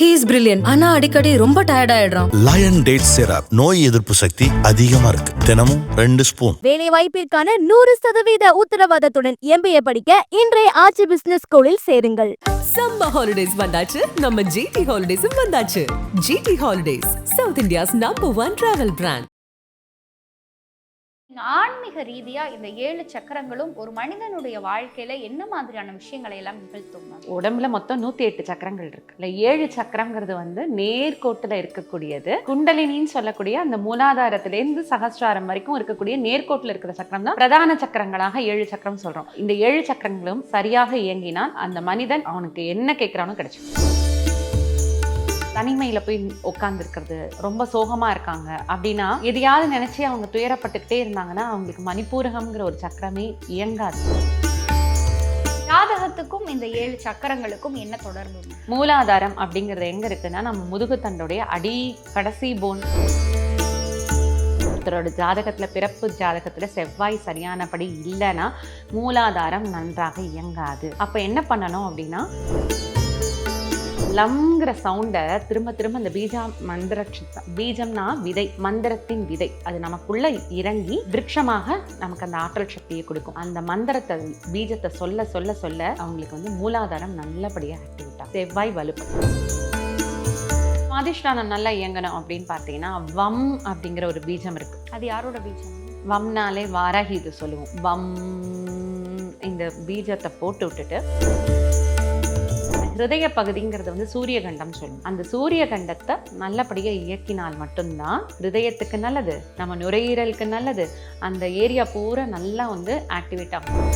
He is brilliant ஆனா அடிக்கடி ரொம்ப டயர்ட் ஆயிடுறான். லயன் டேட் சிரப் நோய் எதிர்ப்பு சக்தி அதிகமா இருக்கு. தினமும் ரெண்டு ஸ்பூன் வேலை வாய்ப்பிற்கான நூறு சதவீத உத்தரவாதத்துடன் எம்பிஏ படிக்க இன்றைய ஆட்சி பிசினஸ் ஸ்கூலில் சேருங்கள். சம்மர் ஹாலிடேஸ் வந்தாச்சு. நம்ம ஜிடி ஹாலிடேஸும் வந்தாச்சு. GT holidays south India's number one travel brand ஆன்மீக ரீதியா இந்த ஏழு சக்கரங்களும் ஒரு மனிதனுடைய வாழ்க்கையில என்ன மாதிரியான விஷயங்களை எல்லாம் நிகழ்த்தும் உடம்புல மொத்தம் நூத்தி எட்டு சக்கரங்கள் இருக்கு. இல்ல ஏழு சக்கரங்கிறது வந்து நேர்கோட்டுல இருக்கக்கூடியது. குண்டலினின்னு சொல்லக்கூடிய அந்த மூலாதாரத்திலேருந்து சகசிராரம் வரைக்கும் இருக்கக்கூடிய நேர்கோட்டுல இருக்கிற சக்கரம் தான் பிரதான சக்கரங்களாக ஏழு சக்கரம் சொல்றோம். இந்த ஏழு சக்கரங்களும் சரியாக இயங்கினால் அந்த மனிதன் அவனுக்கு என்ன கேட்கிறானோ கிடைச்சிடும். தனிமையில போய் உட்கார்ந்து இருக்கிறது ரொம்ப சோகமா இருக்காங்க. அப்படின்னா எதையாவது நினைச்சு அவங்க துயரப்பட்டுக்கிட்டே இருந்தாங்கன்னா அவங்களுக்கு மணிப்பூரகம்ங்கிற ஒரு சக்கரமே இயங்காது. ஜாதகத்துக்கும் இந்த ஏழு சக்கரங்களுக்கும் என்ன தொடர்பு? மூலாதாரம் அப்படிங்கிறது எங்க இருக்குன்னா நம்ம முதுகுத்தண்டோடைய அடி கடைசி போன் ஒருத்தரோட ஜாதகத்துல பிறப்பு ஜாதகத்துல செவ்வாய் சரியானபடி இல்லைன்னா மூலாதாரம் நன்றாக இயங்காது. அப்ப என்ன பண்ணணும் அப்படின்னா லம்ங்கிற சவுண்டை திரும்ப திரும்ப இந்த பீஜா மந்திர பீஜம்னா விதை மந்திரத்தின் விதை. அது நமக்குள்ள இறங்கி விருட்சமாக நமக்கு அந்த ஆற்றல் சக்தியை கொடுக்கும். அந்த மந்திரத்தை பீஜத்தை சொல்ல சொல்ல சொல்ல அவங்களுக்கு வந்து மூலாதாரம் நல்லபடியாக ஆக்டிவேட் ஆகும் செவ்வாய் வலுப்படும் சுவாதிஷ்டானம் நல்லா இயங்கணும் அப்படின்னு பார்த்தீங்கன்னா வம் அப்படிங்கிற ஒரு பீஜம் இருக்கு. அது யாரோட பீஜம்? வம்னாலே வாராகி இது சொல்லுவோம். வம் இந்த பீஜத்தை போட்டு விட்டுட்டு ஹிருதய பகுதிங்கிறது வந்து சூரியகண்டம் சொல்லுவோம் அந்த சூரியகண்டத்தை நல்லபடியாக இயக்கினால் மட்டும்தான் ஹிருதயத்துக்கு நல்லது நம்ம நுரையீரலுக்கு நல்லது அந்த ஏரியா பூரா நல்லா வந்து ஆக்டிவேட் ஆகும்.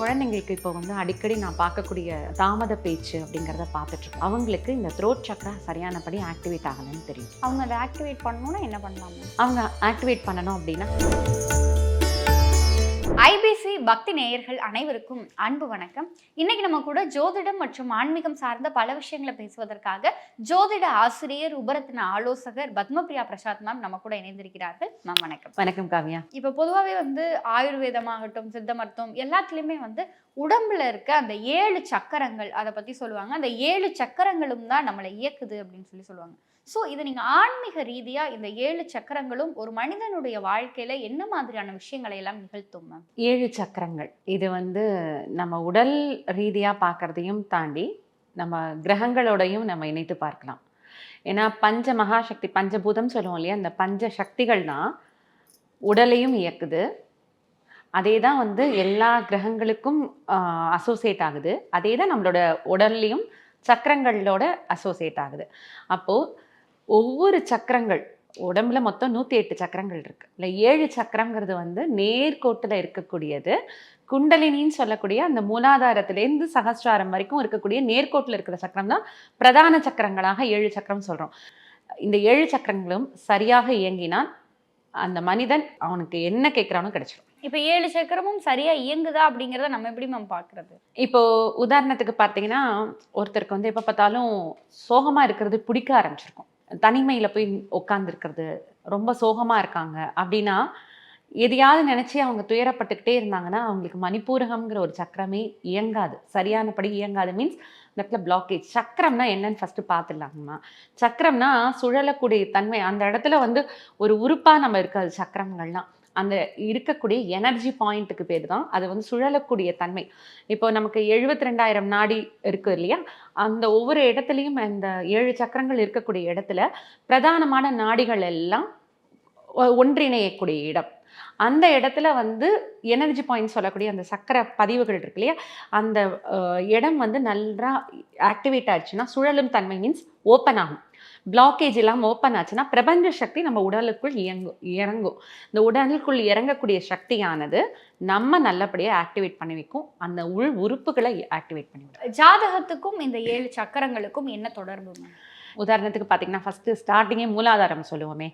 குழந்தைங்களுக்கு இப்போ வந்து அடிக்கடி நான் பார்க்கக்கூடிய தாமத பேச்சு அப்படிங்கிறத பார்த்துட்டு இருக்கோம் அவங்களுக்கு இந்த த்ரோட் சக்கரா சரியானபடி ஆக்டிவேட் ஆகணும்னு தெரியும். அவங்க அதை ஆக்டிவேட் பண்ணணும்னா என்ன பண்ணலாம்? அவங்க ஆக்டிவேட் பண்ணணும் அப்படின்னா ஐபிசி பக்தி நேயர்கள் அனைவருக்கும் அன்பு வணக்கம். இன்னைக்கு நம்ம கூட ஜோதிடம் மற்றும் ஆன்மீகம் சார்ந்த பல விஷயங்களை பேசுவதற்காக ஜோதிட ஆசிரியர் உபரத்தின ஆலோசகர் பத்மபிரியா பிரசாத் மேம் நம்ம கூட இணைந்திருக்கிறார்கள். மேம் வணக்கம். வணக்கம் காவியா. இப்போ பொதுவாகவே வந்து ஆயுர்வேதமாகட்டும் சித்த மருத்துவம் எல்லாத்துலேயுமே வந்து உடம்புல இருக்க அந்த ஏழு சக்கரங்கள் அதை பற்றி சொல்லுவாங்க. அந்த ஏழு சக்கரங்களும் தான் நம்மளை இயக்குது அப்படின்னு சொல்லி சொல்லுவாங்க. ஸோ இது நீங்கள் ஆன்மீக ரீதியாக இந்த ஏழு சக்கரங்களும் ஒரு மனிதனுடைய வாழ்க்கையில் என்ன மாதிரியான விஷயங்களை எல்லாம் நிகழ்த்தும் மேம் ஏழு சக்கரங்கள். இது வந்து நம்ம உடல் ரீதியாக பார்க்குறதையும் தாண்டி நம்ம கிரகங்களோடையும் நம்ம இணைத்து பார்க்கலாம். ஏன்னா பஞ்ச மகாசக்தி பஞ்சபூதம் சொல்லுவோம் இல்லையா? அந்த பஞ்ச சக்திகள் தான் உடலையும் இயக்குது. அதே தான் வந்து எல்லா கிரகங்களுக்கும் அசோசியேட் ஆகுது. அதே தான் நம்மளோட உடல்லையும் சக்கரங்களோட அசோசியேட் ஆகுது. அப்போது ஒவ்வொரு சக்கரங்கள் உடம்புல மொத்தம் நூற்றி எட்டு சக்கரங்கள் இருக்குது இல்லை ஏழு சக்கரங்கிறது வந்து நேர்கோட்டில் இருக்கக்கூடியது. குண்டலினின்னு சொல்லக்கூடிய அந்த மூலாதாரத்திலேருந்து சகசிராரம் வரைக்கும் இருக்கக்கூடிய நேர்கோட்டில் இருக்கிற சக்கரம் தான் பிரதான சக்கரங்களாக ஏழு சக்கரம் சொல்கிறோம் இந்த ஏழு சக்கரங்களும் சரியாக இயங்கினால் அந்த மனிதன் அவனுக்கு என்ன கேட்குறானோ கிடைச்சிடும் இப்போ ஏழு சக்கரமும் சரியா இயங்குதா அப்படிங்கிறத நம்ம எப்படி மேம் பார்க்கறது இப்போ உதாரணத்துக்கு பார்த்தீங்கன்னா ஒருத்தருக்கு வந்து எப்போ பார்த்தாலும் சோகமாக இருக்கிறது பிடிக்க ஆரம்பிச்சிருக்கும். தனிமையில் போய் உட்காந்துருக்கிறது ரொம்ப சோகமாக இருக்காங்க அப்படின்னா எதையாவது நினச்சி அவங்க துயரப்பட்டுக்கிட்டே இருந்தாங்கன்னா அவங்களுக்கு மணிப்பூரகம்ங்கிற ஒரு சக்கரமே இயங்காது. சரியானபடி இயங்காது. மீன்ஸ் இந்த இடத்துல பிளாக்கேஜ் சக்கரம்னா என்னன்னு ஃபஸ்ட்டு பார்த்துடலாங்கம்மா சக்கரம்னா சுழலக்கூடிய தன்மை. அந்த இடத்துல வந்து ஒரு உறுப்பாக நம்ம இருக்காது சக்கரங்கள்லாம். அந்த இருக்கக்கூடிய எனர்ஜி பாயிண்ட்டுக்கு பேர் தான். அது வந்து சுழலக்கூடிய தன்மை. இப்போ நமக்கு எழுபத்தி ரெண்டாயிரம் நாடி இருக்குது இல்லையா? அந்த ஒவ்வொரு இடத்துலையும் அந்த ஏழு சக்கரங்கள் இருக்கக்கூடிய இடத்துல பிரதானமான நாடிகள் எல்லாம் ஒ- ஒன்றிணையக்கூடிய இடம். அந்த இடத்துல வந்து எனர்ஜி பாயிண்ட் சொல்லக்கூடிய அந்த சக்கரை பதிவுகள் இருக்கு இல்லையா? அந்த இடம் வந்து நல்லா ஆக்டிவேட் ஆச்சுன்னா சுழலும் தன்மை மீன்ஸ் ஓப்பன் ஆகும். பிளாக்கேஜ் இல்லாமல் ஓப்பன் ஆச்சுன்னா பிரபஞ்ச சக்தி நம்ம உடலுக்குள் இயங்கும் இறங்கும். இந்த உடலுக்குள் இறங்கக்கூடிய சக்தியானது நம்ம நல்லபடியாக ஆக்டிவேட் பண்ணி வைக்கும். அந்த உள் உறுப்புகளை ஆக்டிவேட் பண்ணி ஜாதகத்துக்கும் இந்த ஏழு சக்கரங்களுக்கும் என்ன தொடர்பு உதாரணத்துக்கு பார்த்தீங்கன்னா ஃபஸ்ட்டு ஸ்டார்டிங்கே மூலாதாரம் சொல்லுவோமே.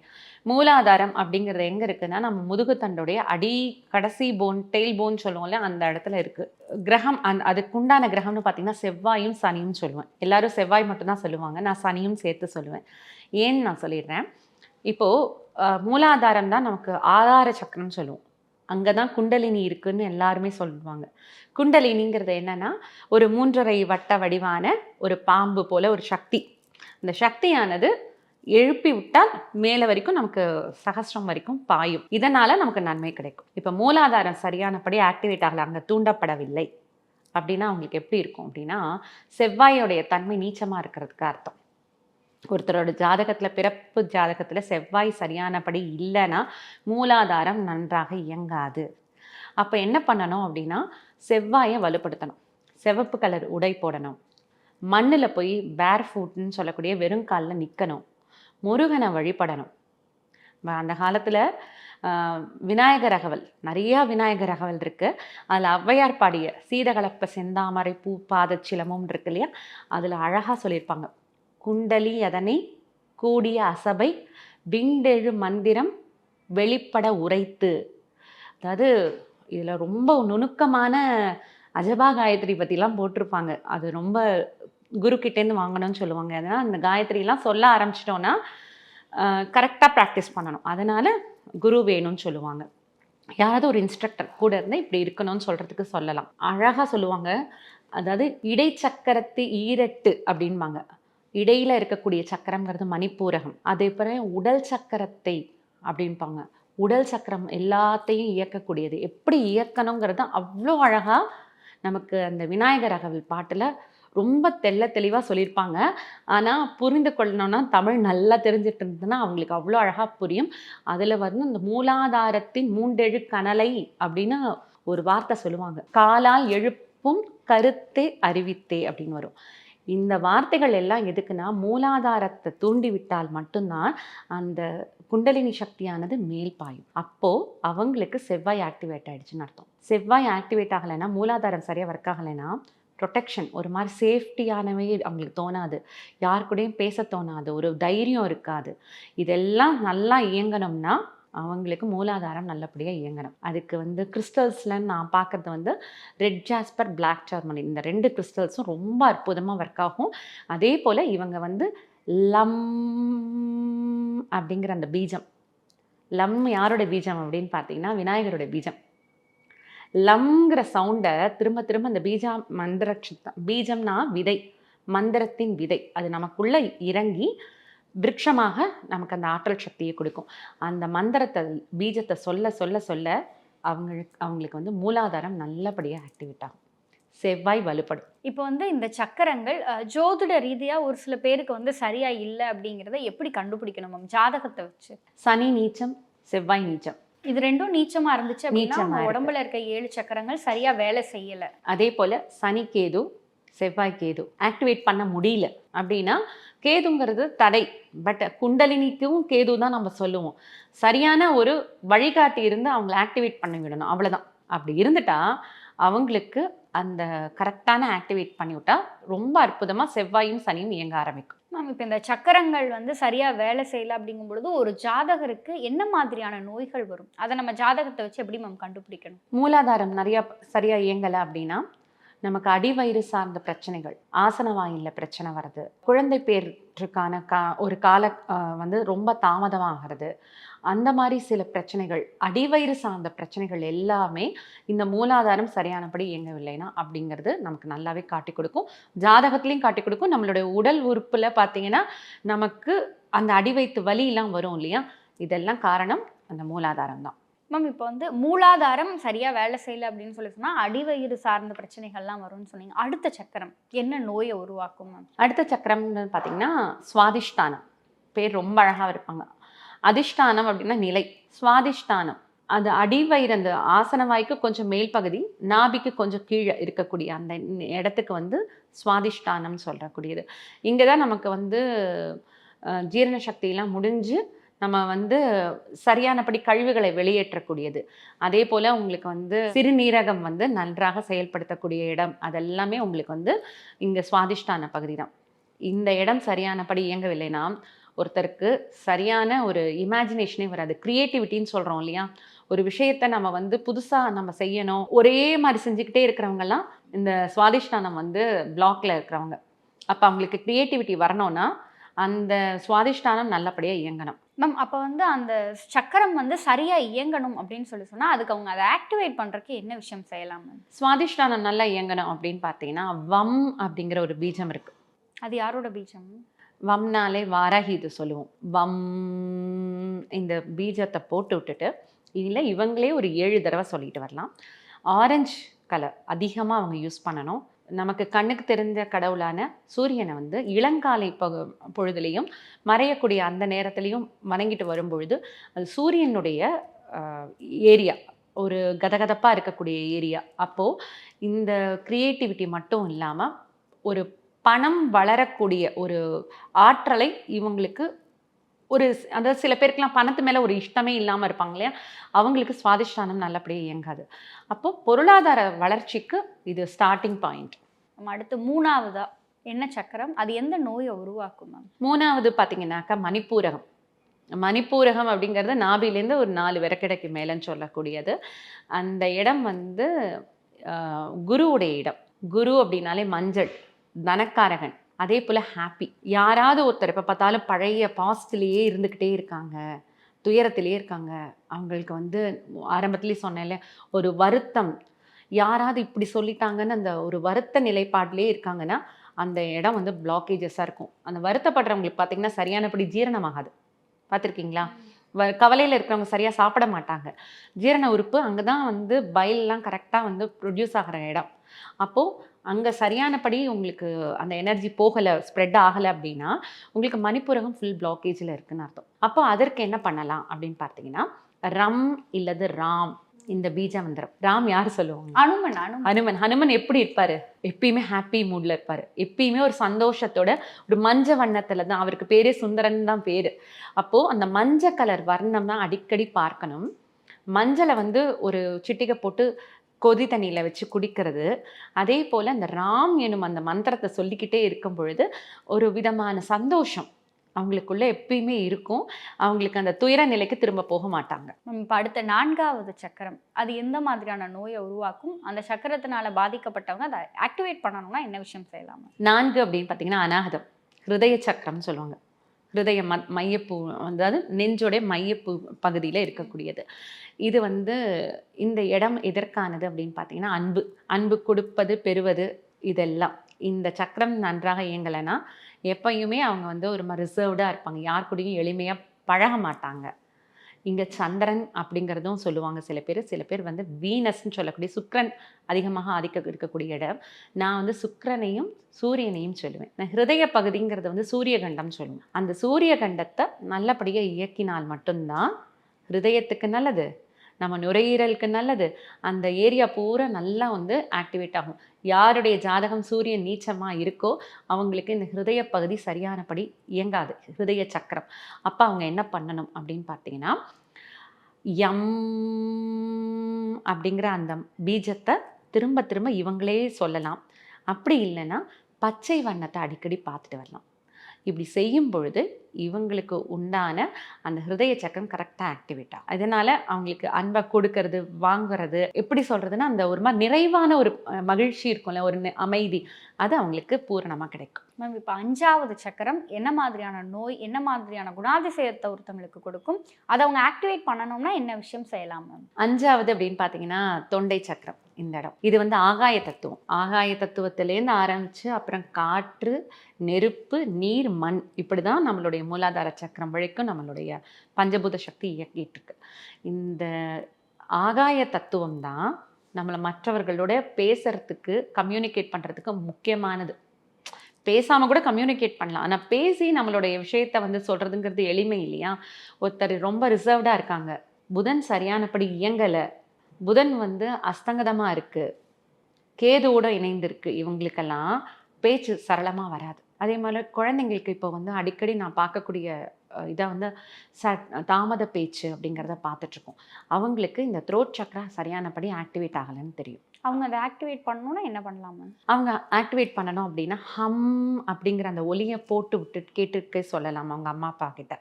மூலாதாரம் அப்படிங்கிறது எங்கே இருக்குன்னா நம்ம முதுகுத்தண்டோடைய அடி கடைசி போன் டெயில் போன் சொல்லுவோம்ல அந்த இடத்துல இருக்குது கிரகம் அந் அதுக்குண்டான கிரகம்னு பார்த்தீங்கன்னா செவ்வாயும் சனியும் சொல்லுவேன். எல்லாரும் செவ்வாய் மட்டும்தான் சொல்லுவாங்க. நான் சனியும் சேர்த்து சொல்லுவேன். ஏன்னு நான் சொல்லிடுறேன். இப்போது மூலாதாரம் தான் நமக்கு ஆதார சக்கரம்னு சொல்லுவோம். அங்கே தான் குண்டலினி இருக்குன்னு எல்லாருமே சொல்லுவாங்க. குண்டலினிங்கிறது என்னன்னா ஒரு மூன்றரை வட்ட வடிவான ஒரு பாம்பு போல ஒரு சக்தி. இந்த சக்தியானது எழுப்பி விட்டால் மேலே வரைக்கும் நமக்கு சகசிரம் வரைக்கும் பாயும். இதனால நமக்கு நன்மை கிடைக்கும். இப்போ மூலாதாரம் சரியானபடி ஆக்டிவேட் ஆகலை அங்கே தூண்டப்படவில்லை. அப்படின்னா அவங்களுக்கு எப்படி இருக்கும் அப்படின்னா செவ்வாயோடைய தன்மை நீச்சமாக இருக்கிறதுக்கு அர்த்தம். ஒருத்தரோட ஜாதகத்தில் பிறப்பு ஜாதகத்தில் செவ்வாய் சரியானபடி இல்லைன்னா மூலாதாரம் நன்றாக இயங்காது. அப்போ என்ன பண்ணணும் அப்படின்னா செவ்வாயை வலுப்படுத்தணும். செவப்பு கலர் உடை போடணும். மண்ணில் போய் பேர் ஃபுட்னு சொல்லக்கூடிய வெறும் காலில் நிற்கணும் முருகனை வழிபடணும். அந்த காலத்தில் விநாயகர் அகவல் நிறையா விநாயகர் அகவல் இருக்குது அதில் ஔவையார் பாடிய சீதகலப்ப செந்தாமரை பூ பாதச்சிலமும் இருக்கு இல்லையா? அதில் அழகாக சொல்லியிருப்பாங்க. குண்டலி அதனை கூடிய அசபை விண்டெழு மந்திரம் வெளிப்பட உரைத்து. அதாவது இதில் ரொம்ப நுணுக்கமான அஜபா காயத்ரி பற்றிலாம் போட்டிருப்பாங்க. அது ரொம்ப குருக்கிட்டேருந்து வாங்கணும்னு சொல்லுவாங்க. அதனால் அந்த காயத்ரிலாம் சொல்ல ஆரம்பிச்சிட்டோன்னா கரெக்டாக ப்ராக்டிஸ் பண்ணணும். அதனால் குரு வேணும்னு சொல்லுவாங்க. யாராவது ஒரு இன்ஸ்ட்ரக்டர் கூட இருந்தால் இப்படி இருக்கணும்னு சொல்கிறதுக்கு சொல்லலாம். அழகாக சொல்லுவாங்க. அதாவது இடைச்சக்கரத்து ஈரட்டு அப்படின்பாங்க. இடையில் இருக்கக்கூடிய சக்கரங்கிறது மணிப்பூரகம். அதே போல உடல் சக்கரத்தை அப்படின்பாங்க. உடல் சக்கரம் எல்லாத்தையும் இயக்கக்கூடியது. எப்படி இயக்கணுங்கிறது அவ்வளோ அழகாக நமக்கு அந்த விநாயகர் அகவில் பாட்டில் ரொம்ப தெள்ள தெளிவாக சொல்லியிருப்பாங்க ஆனால் புரிந்து கொள்ளணும்னா தமிழ் நல்லா தெரிஞ்சிட்டு இருந்ததுன்னா அவங்களுக்கு அவ்வளோ அழகாக புரியும். அதில் வந்து இந்த மூலாதாரத்தின் மூண்டெழு கனலை அப்படின்னு ஒரு வார்த்தை சொல்லுவாங்க. காலால் எழுப்பும் கருத்தே அறிவித்தே அப்படின்னு வரும். இந்த வார்த்தைகள் எல்லாம் எதுக்குன்னா மூலாதாரத்தை தூண்டிவிட்டால் மட்டும்தான் அந்த குண்டலினி சக்தியானது மேல் பாயும். அப்போது அவங்களுக்கு செவ்வாய் ஆக்டிவேட் ஆகிடுச்சுன்னு அர்த்தம். செவ்வாய் ஆக்டிவேட் ஆகலைன்னா மூலாதாரம் சரியாக ஒர்க் ஆகலைன்னா ப்ரொடெக்ஷன் ஒரு மாதிரி சேஃப்டியானவே அவங்களுக்கு தோணாது. யார் கூடயும் பேச தோணாது. ஒரு தைரியம் இருக்காது. இதெல்லாம் நல்லா இயங்கணும்னா அவங்களுக்கு மூலாதாரம் நல்லபடியாக இயங்கணும். அதுக்கு வந்து கிறிஸ்டல்ஸில் நான் பார்க்குறது வந்து ரெட் ஜாஸ்பர் பிளாக் ஜார்மனி இந்த ரெண்டு கிறிஸ்டல்ஸும் ரொம்ப அற்புதமாக ஒர்க் ஆகும். அதே போல் இவங்க வந்து லம் அப்படிங்கிற அந்த பீஜம். லம் யாரோட பீஜம் அப்படின்னு பார்த்தீங்கன்னா விநாயகரோட பீஜம். லம்ங்கிற சவுண்டை திரும்ப திரும்ப அந்த பீஜா மந்திர பீஜம்னா விதை மந்திரத்தின் விதை. அது நமக்குள்ள இறங்கி விருட்சமாக நமக்கு அந்த ஆற்றல் சக்தியை கொடுக்கும். அந்த மந்திரத்தை பீஜத்தை சொல்ல சொல்ல சொல்ல அவங்களுக்கு அவங்களுக்கு வந்து மூலாதாரம் நல்லபடியாக ஆக்டிவேட் ஆகும். செவ்வாய் வலுப்படும். இப்போ வந்து இந்த சக்கரங்கள் ஜோதிட ரீதியா ஒரு சில பேருக்கு வந்து சரியா இல்லை அப்படிங்கிறத எப்படி கண்டுபிடிக்கணும் மேம் ஜாதகத்தை வச்சு. சனி நீச்சம் செவ்வாய் நீச்சம். இது ரெண்டும் நீச்சமா இருந்துச்சு அப்படின்னா. உடம்புல இருக்க ஏழு சக்கரங்கள் சரியா வேலை செய்யல. அதே போல் சனி கேது செவ்வாய் கேது ஆக்டிவேட் பண்ண முடியல அப்படின்னா கேதுங்கிறது தடை. பட் குண்டலினிக்கும் கேது தான் நம்ம சொல்லுவோம். சரியான ஒரு வழிகாட்டி இருந்து அவங்கள ஆக்டிவேட் பண்ணி விடணும். அவ்வளவுதான். அப்படி இருந்துட்டா அவங்களுக்கு அந்த கரெக்டான ஆக்டிவேட் பண்ணிவிட்டா ரொம்ப அற்புதமாக செவ்வாயும் சனியும் இயங்க ஆரம்பிக்கும். மேம் இப்போ இந்த சக்கரங்கள் வந்து சரியாக வேலை செய்யல அப்படிங்கும் பொழுது ஒரு ஜாதகருக்கு என்ன மாதிரியான நோய்கள் வரும்? அதை நம்ம ஜாதகத்தை வச்சு எப்படி மேம் கண்டுபிடிக்கணும்? மூலாதாரம் நிறையா சரியாக இயங்கலை அப்படின்னா நமக்கு அடிவயிறு சார்ந்த பிரச்சனைகள் ஆசன வாயிலில் பிரச்சனை வருது குழந்தை பேருக்கான கா ஒரு கால வந்து ரொம்ப தாமதமாகிறது. அந்த மாதிரி சில பிரச்சனைகள் அடிவயிறு சார்ந்த பிரச்சனைகள் எல்லாமே இந்த மூலாதாரம் சரியானபடி இயங்கவில்லைனா அப்படிங்கிறது நமக்கு நல்லாவே காட்டி கொடுக்கும். ஜாதகத்துலேயும் காட்டி கொடுக்கும். நம்மளுடைய உடல் உறுப்பில் பார்த்தீங்கன்னா நமக்கு அந்த அடிவயிற்று வலியெல்லாம் வரும் இல்லையா? இதெல்லாம் காரணம் அந்த மூலாதாரம் தான். மேம் இப்போ வந்து மூலாதாரம் சரியாக வேலை செய்யல அப்படின்னு சொல்லி சொன்னால் அடிவயிறு சார்ந்த பிரச்சனைகள்லாம் வரும்னு சொன்னீங்க. அடுத்த சக்கரம் என்ன நோயை உருவாக்கும் மேம்? அடுத்த சக்கரம்னு பார்த்தீங்கன்னா சுவாதிஷ்டானம். பேர் ரொம்ப அழகாக இருப்பாங்க அதிஷ்டானம் அப்படின்னா நிலை. சுவாதிஷ்டானம் அது அடிவயிறு அந்த ஆசன வாய்க்கு கொஞ்சம் மேல் பகுதி நாபிக்கு கொஞ்சம் கீழே இருக்கக்கூடிய அந்த இடத்துக்கு வந்து சுவாதிஷ்டானம்னு சொல்கிறக்கூடியது இங்கே தான் நமக்கு வந்து ஜீரண சக்தியெல்லாம் முடிஞ்சு நம்ம வந்து சரியானபடி கழிவுகளை வெளியேற்றக்கூடியது. அதே போல் உங்களுக்கு வந்து சிறுநீரகம் வந்து நன்றாக செயல்படுத்தக்கூடிய இடம். அதெல்லாமே உங்களுக்கு வந்து இங்கே சுவாதிஷ்டான பகுதி தான். இந்த இடம் சரியானபடி இயங்கவில்லைனா ஒருத்தருக்கு சரியான ஒரு இமேஜினேஷனே வராது. க்ரியேட்டிவிட்டின்னு சொல்கிறோம் இல்லையா? ஒரு விஷயத்தை நம்ம வந்து புதுசாக நம்ம செய்யணும். ஒரே மாதிரி செஞ்சுக்கிட்டே இருக்கிறவங்கலாம் இந்த சுவாதிஷ்டானம் வந்து பிளாக்ல இருக்கிறவங்க. அப்போ அவங்களுக்கு க்ரியேட்டிவிட்டி வரணும்னா அந்த சுவாதிஷ்டானம் நல்லபடியாக இயங்கணும். மேம் அப்போ வந்து அந்த சக்கரம் வந்து சரியா இயங்கணும் அப்படின்னு சொல்லி சொன்னா அதுக்கு அவங்க அதை ஆக்டிவேட் பண்றதுக்கு என்ன விஷயம் செய்யலாம் மேம் சுவாதிஷ்டானம் நல்லா இயங்கணும் அப்படின்னு பார்த்தீங்கன்னா வம் அப்படிங்கிற ஒரு பீஜம் இருக்கு. அது யாரோட பீஜம்? வம்னாலே வாராகி இது சொல்லுவோம். வம் இந்த பீஜத்தை போட்டு விட்டுட்டு இதில் இவங்களே ஒரு ஏழு தடவை சொல்லிட்டு வரலாம். ஆரஞ்சு கலர் அதிகமாக அவங்க யூஸ் பண்ணணும். நமக்கு கண்ணுக்கு தெரிஞ்ச கடவுளான சூரியனை வந்து இளங்காலை பகு பொழுதுலையும் மறையக்கூடிய அந்த நேரத்துலையும் வணங்கிட்டு வரும்பொழுது அது சூரியனுடைய ஏரியா ஒரு கதகதப்பாக இருக்கக்கூடிய ஏரியா. அப்போது இந்த க்ரியேட்டிவிட்டி மட்டும் இல்லாமல் ஒரு பணம் வளரக்கூடிய ஒரு ஆற்றலை இவங்களுக்கு ஒரு அதாவது சில பேருக்குலாம் பணத்து மேலே ஒரு இஷ்டமே இல்லாமல் இருப்பாங்க இல்லையா? அவங்களுக்கு சுவாதிஷ்டானம் நல்லபடியாக இயங்காது. அப்போ பொருளாதார வளர்ச்சிக்கு இது ஸ்டார்டிங் பாயிண்ட் நம்ம அடுத்து மூணாவதா என்ன சக்கரம்? அது எந்த நோயை உருவாக்கும் மேம்? மூணாவது பார்த்தீங்கன்னாக்கா மணிப்பூரகம். மணிப்பூரகம் அப்படிங்கிறது நாபிலேருந்து ஒரு நாலு விரக்கிடைக்கு மேலேன்னு சொல்லக்கூடியது. அந்த இடம் வந்து குருவுடைய இடம். குரு அப்படின்னாலே மஞ்சள் தனக்காரகன். அதே போல் ஹாப்பி யாராவது ஒருத்தர் எப்போ பார்த்தாலும் பழைய பாஸ்ட்லேயே இருந்துக்கிட்டே இருக்காங்க துயரத்திலே இருக்காங்க. அவங்களுக்கு வந்து ஆரம்பத்திலே சொன்னேன்ல ஒரு வருத்தம். யாராவது இப்படி சொல்லிட்டாங்கன்னு அந்த ஒரு வருத்த நிலைப்பாட்டிலே இருக்காங்கன்னா அந்த இடம் வந்து பிளாக்கேஜஸாக இருக்கும். அந்த வருத்தப்படுறவங்களுக்கு பார்த்தீங்கன்னா சரியானபடி ஜீரணமாகாது. பார்த்துருக்கீங்களா? வ கவலையில் இருக்கிறவங்க சரியாக சாப்பிட மாட்டாங்க. ஜீரண உறுப்பு அங்கே தான் வந்து பயிலெலாம் கரெக்டாக வந்து ப்ரொடியூஸ் ஆகிற இடம். அப்போது அங்கே சரியானபடி உங்களுக்கு அந்த எனர்ஜி போகலை ஸ்ப்ரெட் ஆகலை அப்படின்னா உங்களுக்கு மணிப்புரகம் ஃபுல் பிளாக்கேஜில் இருக்குன்னு அர்த்தம். அப்போ அதற்கு என்ன பண்ணலாம் அப்படின்னு பார்த்தீங்கன்னா ரம் இல்லது ராம் இந்த பீஜ மந்திரம். ராம் யார் சொல்லுவாங்க? அனுமன் அனுமன். ஹனுமன் எப்படி இருப்பாரு? எப்பயுமே ஹாப்பி மூட்ல இருப்பாரு. எப்பயுமே ஒரு சந்தோஷத்தோட ஒரு மஞ்ச வண்ணத்துல தான் அவருக்கு பேரே சுந்தரன் தான் பேரு. அப்போ அந்த மஞ்ச கலர் வர்ணம் தான் அடிக்கடி பார்க்கணும். மஞ்சளை வந்து ஒரு சிட்டிகை போட்டு கொதி தண்ணியில வச்சு குடிக்கிறது. அதே போல அந்த ராம் எனும் அந்த மந்திரத்தை சொல்லிக்கிட்டே இருக்கும் பொழுது ஒரு விதமான சந்தோஷம் அவங்களுக்குள்ள எப்பயுமே இருக்கும். அவங்களுக்கு அந்த துயர நிலைக்கு திரும்ப போக மாட்டாங்க. இப்போ அடுத்த நான்காவது சக்கரம். அது எந்த மாதிரியான நோயை உருவாக்கும்? அந்த சக்கரத்தினால பாதிக்கப்பட்டவங்க அதை ஆக்டிவேட் பண்ணணும்னா என்ன விஷயம் செய்யலாம்? நான்கு அப்படின்னு பார்த்தீங்கன்னா அநாகதம். ஹிருதய சக்கரம்னு சொல்லுவாங்க. ஹிருதய ம மையப்பூ அதாவது நெஞ்சோடைய மையப்பூ பகுதியில் இருக்கக்கூடியது. இது வந்து இந்த இடம் எதற்கானது அப்படின்னு பார்த்தீங்கன்னா அன்பு. அன்பு கொடுப்பது பெறுவது இதெல்லாம். இந்த சக்கரம் நன்றாக இயங்கலைன்னா எப்பயுமே அவங்க வந்து ஒரு ரிசர்வ்டாக இருப்பாங்க. யார் கூடயும் எளிமையாக பழக மாட்டாங்க. இங்கே சந்திரன் அப்படிங்கிறதும் சொல்லுவாங்க சில பேர். சில பேர் வந்து வீனஸ்ன்னு சொல்லக்கூடிய சுக்ரன் அதிகமாக ஆதிக்க இருக்கக்கூடிய இடம். நான் வந்து சுக்ரனையும் சூரியனையும் சொல்லுவேன். நான் ஹிருதய பகுதிங்கிறது வந்து சூரியகண்டம் சொல்லுவேன். அந்த சூரிய கண்டத்தை நல்லபடியாக இயக்கினால் மட்டும்தான் ஹிருதயத்துக்கு நல்லது. நம்ம நுரையீரலுக்கு நல்லது. அந்த ஏரியா பூரா நல்லா வந்து ஆக்டிவேட் ஆகும். யாருடைய ஜாதகம் சூரியன் நீச்சமாக இருக்கோ அவங்களுக்கு இந்த ஹிருதய பகுதி சரியானபடி இயங்காது. ஹிருதய சக்கரம். அப்போ அவங்க என்ன பண்ணணும் அப்படின்னு பார்த்தீங்கன்னா எம் அப்படிங்கிற அந்த பீஜத்தை திரும்ப திரும்ப இவங்களே சொல்லலாம். அப்படி இல்லைன்னா பச்சை வண்ணத்தை அடிக்கடி பார்த்துட்டு வரலாம். இப்படி செய்யும் பொழுது இவங்களுக்கு உண்டான அந்த ஹிருதய சக்கரம் கரெக்டாக ஆக்டிவேட் ஆகும். அதனால அவங்களுக்கு அன்பை கொடுக்கறது வாங்குறது எப்படி சொல்றதுன்னா அந்த ஒரு மாதிரி நிறைவான ஒரு மகிழ்ச்சி இருக்கும்ல ஒரு அமைதி அது அவங்களுக்கு பூரணமாக கிடைக்கும். மேம் இப்போ அஞ்சாவது சக்கரம் என்ன மாதிரியான நோய் என்ன மாதிரியான குணாதிசயத்தை ஒருத்தவங்களுக்கு கொடுக்கும்? அதை அவங்க ஆக்டிவேட் பண்ணணும்னா என்ன விஷயம் செய்யலாம் மேம் அஞ்சாவது அப்படின்னு பார்த்தீங்கன்னா தொண்டை சக்கரம் இந்த இடம். இது வந்து ஆகாய தத்துவம். ஆகாய தத்துவத்திலேருந்து ஆரம்பித்து அப்புறம் காற்று நெருப்பு நீர் மண் இப்படி தான் நம்மளுடைய மூலாதார சக்கரம் வழிக்கும் நம்மளுடைய பஞ்சபூத சக்தி இயக்கிட்டு இருக்கு இந்த ஆகாய தத்துவம் தான் நம்மளை மற்றவர்களோட பேசுறதுக்கு கம்யூனிகேட் பண்ணுறதுக்கு முக்கியமானது. பேசாமல் கூட கம்யூனிகேட் பண்ணலாம். ஆனால் பேசி நம்மளுடைய விஷயத்தை வந்து சொல்கிறதுங்கிறது எளிமை இல்லையா? ஒருத்தர் ரொம்ப ரிசர்வ்டாக இருக்காங்க. புதன் சரியானபடி இயங்கலை. புதன் வந்து அஸ்தங்கதமாக இருக்குது கேதுவோட இணைந்திருக்கு. இவங்களுக்கெல்லாம் பேச்சு சரளமாக வராது. அதே மாதிரி குழந்தைங்களுக்கு இப்போ வந்து அடிக்கடி நான் பார்க்கக்கூடிய இதை வந்து ச தாமத பேச்சு அப்படிங்கிறத பார்த்துட்ருக்கோம். அவங்களுக்கு இந்த த்ரோட் சக்ரா சரியானபடி ஆக்டிவேட் ஆகலைன்னு தெரியும். அவங்க அதை ஆக்டிவேட் பண்ணணும்னா என்ன பண்ணலாம் அவங்க ஆக்டிவேட் பண்ணணும் அப்படின்னா ஹம் அப்படிங்கிற அந்த ஒலியை போட்டு விட்டு கேட்டுட்டு சொல்லலாம் அவங்க அம்மா அப்பா கிட்ட.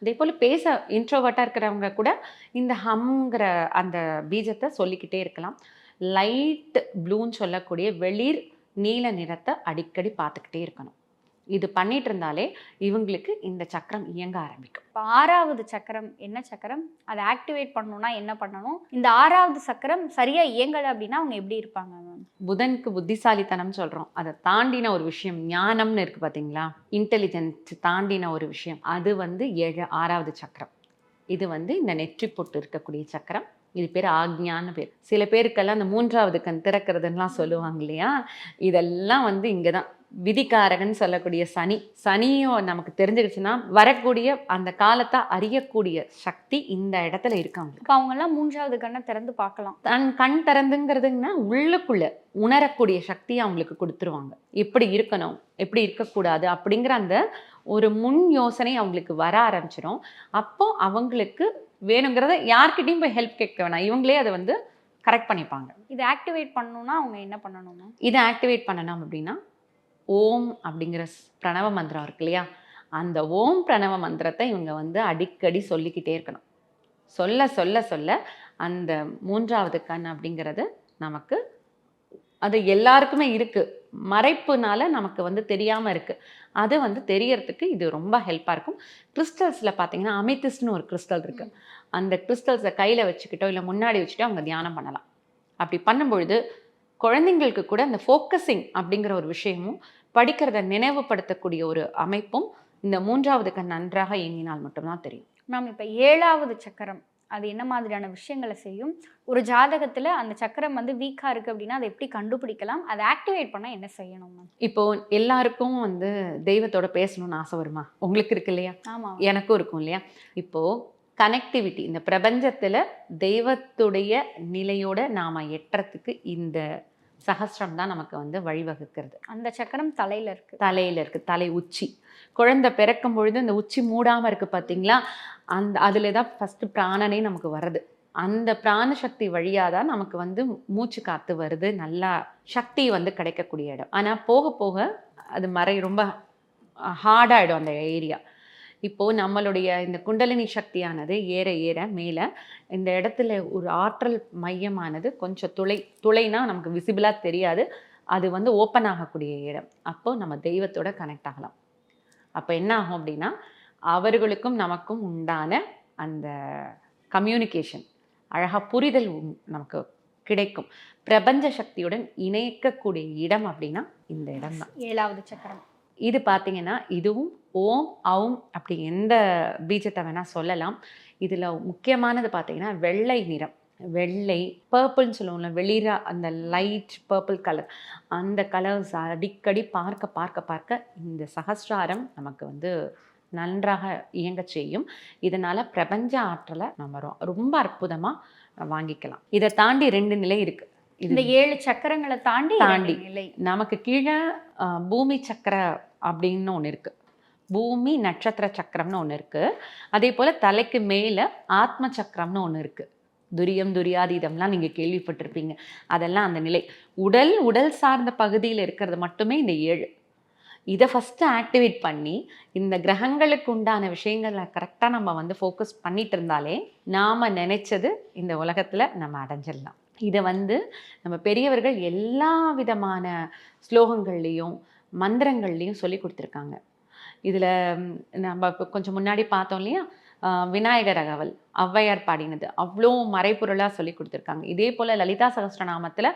அதே போல் பேச இன்ட்ரோவர்ட்டாக இருக்கிறவங்க கூட இந்த ஹம்ங்கிற அந்த பீஜத்தை சொல்லிக்கிட்டே இருக்கலாம். லைட் ப்ளூன்னு சொல்லக்கூடிய வெளிர் நீல நிறத்தை அடிக்கடி பார்த்துக்கிட்டே இருக்கணும். இது பண்ணிட்டு இருந்தாலே இவங்களுக்கு இந்த சக்கரம் இயங்க ஆரம்பிக்கும். இப்போ ஆறாவது சக்கரம் என்ன சக்கரம்? அதை ஆக்டிவேட் பண்ணணும்னா என்ன பண்ணணும்? இந்த ஆறாவது சக்கரம் சரியா இயங்கலை அப்படின்னா அவங்க எப்படி இருப்பாங்க மேம்? புதனுக்கு புத்திசாலித்தனம் சொல்றோம். அதை தாண்டின ஒரு விஷயம் ஞானம்னு இருக்கு பாத்தீங்களா? இன்டெலிஜென்ஸ் தாண்டின ஒரு விஷயம். அது வந்து ஏழு ஆறாவது சக்கரம். இது வந்து இந்த நெற்றி பொட்டு இருக்கக்கூடிய சக்கரம். இது பேர் ஆக்ஞான்னு பேர். சில பேருக்கெல்லாம் அந்த மூன்றாவது கண் திறக்கிறதுலாம் சொல்லுவாங்க இல்லையா? இதெல்லாம் வந்து இங்கே தான் விதிகாரகன் சொல்லக்கூடிய சனி. சனியும் நமக்கு தெரிஞ்சிருச்சுன்னா வரக்கூடிய அந்த காலத்தை அறியக்கூடிய சக்தி இந்த இடத்துல இருக்காங்க இப்போ அவங்கெல்லாம் மூன்றாவது கண்ணை திறந்து பார்க்கலாம். தன் கண் திறந்துங்கிறதுங்கன்னா உள்ளுக்குள்ள உணரக்கூடிய சக்தியை அவங்களுக்கு கொடுத்துருவாங்க. எப்படி இருக்கணும் எப்படி இருக்கக்கூடாது அப்படிங்கிற அந்த ஒரு முன் யோசனை அவங்களுக்கு வர ஆரம்பிச்சிடும் அப்போ அவங்களுக்கு வேணுங்கிறத யார்கிட்டயும் போய் ஹெல்ப் கேட்க வேணாம். இவங்களே அதை வந்து கரெக்ட் பண்ணிப்பாங்க. இதை ஆக்டிவேட் பண்ணணும்னா அவங்க என்ன பண்ணணும் மேம் இதை ஆக்டிவேட் பண்ணணும் அப்படின்னா ஓம் அப்படிங்கிற பிரணவ மந்திரம் இருக்கு இல்லையா? அந்த ஓம் பிரணவ மந்திரத்தை இவங்க வந்து அடிக்கடி சொல்லிக்கிட்டே இருக்கணும். சொல்ல சொல்ல சொல்ல அந்த மூன்றாவது கண் அப்படிங்கிறது நமக்கு அது எல்லாருக்குமே இருக்கு. மறைப்புனால நமக்கு வந்து தெரியாம இருக்கு. அது வந்து தெரியறதுக்கு இது ரொம்ப ஹெல்ப்பாக இருக்கும். கிறிஸ்டல்ஸில் பார்த்தீங்கன்னா அமித்திஸ்ட்னு ஒரு கிறிஸ்டல் இருக்கு. அந்த கிறிஸ்டல்ஸை கையில் வச்சுக்கிட்டோ இல்லை முன்னாடி வச்சுட்டோ அவங்க தியானம் பண்ணலாம். அப்படி பண்ணும்பொழுது குழந்தைங்களுக்கு கூட அந்த ஃபோக்கஸிங் அப்படிங்கிற ஒரு விஷயமும் படிக்கிறத நினைவுபடுத்தக்கூடிய ஒரு அமைப்பும் இந்த மூன்றாவது கண் நன்றாக இயங்கினால் மட்டும்தான் தெரியும். மேம் இப்போ ஏழாவது சக்கரம் அது என்ன மாதிரியான விஷயங்களை செய்யும்? ஒரு ஜாதகத்தில் அந்த சக்கரம் வந்து வீக்காக இருக்குது அப்படின்னா அதை எப்படி கண்டுபிடிக்கலாம்? அதை ஆக்டிவேட் பண்ண என்ன செய்யணும் மேம்? இப்போ எல்லாருக்கும் வந்து தெய்வத்தோட பேசணும்னு ஆசை வருமா? உங்களுக்கு இருக்கு இல்லையா? ஆமாம் எனக்கும் இருக்கும் இல்லையா? இப்போ கனெக்டிவிட்டி இந்த பிரபஞ்சத்துல தெய்வத்துடைய நிலையோட நாம எட்டுறதுக்கு இந்த சகஸ்ரம் தான் நமக்கு வந்து வழிவகுக்கிறது. அந்த சக்கரம் தலையில் இருக்குது தலையில இருக்கு. தலை உச்சி. குழந்தை பிறக்கும் பொழுது இந்த உச்சி மூடாம இருக்கு பாத்தீங்களா? அந்த அதுல தான் ஃபர்ஸ்ட் பிராணனே நமக்கு வருது அந்த பிராண சக்தி வழியா தான் நமக்கு வந்து மூச்சு காத்து வருது. நல்லா சக்தி வந்து கிடைக்கக்கூடிய இடம். ஆனா போக போக அது மறை ரொம்ப ஹார்டாயிடும் அந்த ஏரியா இப்போது நம்மளுடைய இந்த குண்டலினி சக்தியானது ஏற ஏற மேலே இந்த இடத்துல ஒரு ஆற்றல் மையமானது கொஞ்சம் துளை துளைனா நமக்கு விசிபிளாக தெரியாது. அது வந்து ஓப்பன் ஆகக்கூடிய இடம். அப்போ நம்ம தெய்வத்தோட கனெக்ட் ஆகலாம். அப்போ என்ன ஆகும் அப்படின்னா அவர்களுக்கும் நமக்கும் உண்டான அந்த கம்யூனிகேஷன் அழகாக புரிதல் உம் நமக்கு கிடைக்கும். பிரபஞ்ச சக்தியுடன் இணைக்கக்கூடிய இடம் அப்படின்னா இந்த இடம் தான் ஏழாவது சக்கரம். இது பார்த்தீங்கன்னா இதுவும் ஓம் அவும் அப்படி எந்த பீஜத்தை வேணால் சொல்லலாம். இதில் முக்கியமானது பார்த்தீங்கன்னா வெள்ளை நிறம். வெள்ளை பர்பிள்னு சொல்லுவோம்ல வெளிரா அந்த லைட் பர்பிள் கலர் அந்த கலர்ஸ் அடிக்கடி பார்க்க பார்க்க பார்க்க இந்த சகஸ்ராரம் நமக்கு வந்து நன்றாக இயங்கச் செய்யும். இதனால் பிரபஞ்ச ஆற்றலை நம்ம ரொம்ப அற்புதமாக வாங்கிக்கலாம். இதை தாண்டி ரெண்டு நிலை இருக்குது இந்த ஏழு சக்கரங்களை தாண்டி தாண்டி. நமக்கு கீழே பூமி சக்கர அப்படின்னு ஒன்று இருக்குது பூமி நட்சத்திர சக்கரம்னு ஒன்று இருக்குது அதே போல் தலைக்கு மேலே ஆத்ம சக்கரம்னு ஒன்று இருக்குது துரியம் துரியாதீதம்லாம் நீங்கள் கேள்விப்பட்டிருப்பீங்க. அதெல்லாம் அந்த நிலை. உடல் உடல் சார்ந்த பகுதியில் இருக்கிறது மட்டுமே இந்த ஏழு. இதை ஃபஸ்ட்டு ஆக்டிவேட் பண்ணி இந்த கிரகங்களுக்கு உண்டான விஷயங்களை கரெக்டாக நம்ம வந்து ஃபோக்கஸ் பண்ணிட்டு இருந்தாலே நாம் நினச்சது இந்த உலகத்தில் நம்ம அடைஞ்சிடலாம். இதை வந்து நம்ம பெரியவர்கள் எல்லா விதமான ஸ்லோகங்கள்லேயும் மந்திரங்கள்லேயும் சொல்லி கொடுத்துருக்காங்க. இதில் நம்ம இப்போ கொஞ்சம் முன்னாடி பார்த்தோம் இல்லையா? விநாயகர் அகவல் ஔவையார் பாடினது. அவ்வளோ மறைபொருளாக சொல்லி கொடுத்துருக்காங்க. இதே போல் லலிதா சகஸ்ரநாமத்தில்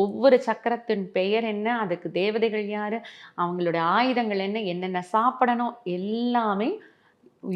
ஒவ்வொரு சக்கரத்தின் பெயர் என்ன அதுக்கு தேவதைகள் யார் அவங்களோட ஆயுதங்கள் என்ன என்னென்ன சாப்பிடணும் எல்லாமே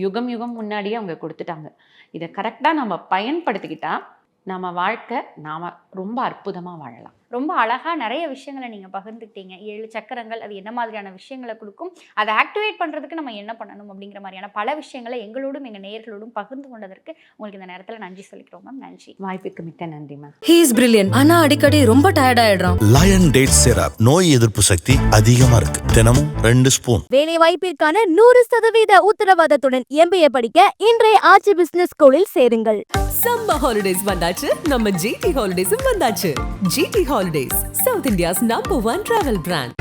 யுகம் யுகம் முன்னாடியே அவங்க கொடுத்துட்டாங்க. இதை கரெக்டாக நம்ம பயன்படுத்திக்கிட்டால் நம்ம வாழ்க்கை நாம் ரொம்ப அற்புதமாக வாழலாம். ரொம்ப அழகா நிறைய விஷயங்களை நீங்க பகிர்ந்துக்கிட்டீங்க. ஏழு சக்கரங்கள் அது என்ன மாதிரியான விஷயங்களை கொடுக்கும் அதை ஆக்டிவேட் பண்றதுக்கு நம்ம என்ன பண்ணணும் அப்படிங்கிற மாதிரியான பல விஷயங்களை எங்களோடும் எங்க நேயர்களோடும் பகிர்ந்து கொண்டதற்கு உங்களுக்கு இந்த நேரத்துல நன்றி சொல்லிக்கிறோம் மேம் நன்றி. வாய்ப்புக்கு மிக்க நன்றி மேம் ஹீ இஸ் பிரில்லியன்ட் ஆனா அடிக்கடி ரொம்ப டயர்ட் ஆயிடுறான். லயன் டேட் சிரப் நோய் எதிர்ப்பு சக்தி அதிகமா இருக்கு. தினமும் ரெண்டு ஸ்பூன் வேலை வாய்ப்பிற்கான நூறு சதவீத உத்தரவாதத்துடன் எம்பிஏ படிக்க இன்றைய ஆட்சி பிசினஸ் ஸ்கூலில் சேருங்கள். சம்மர் ஹாலிடேஸ் வந்தாச்சு. நம்ம ஜிடி ஹாலிடேஸும் வந்தாச்சு. GT holidays south India's number one travel brand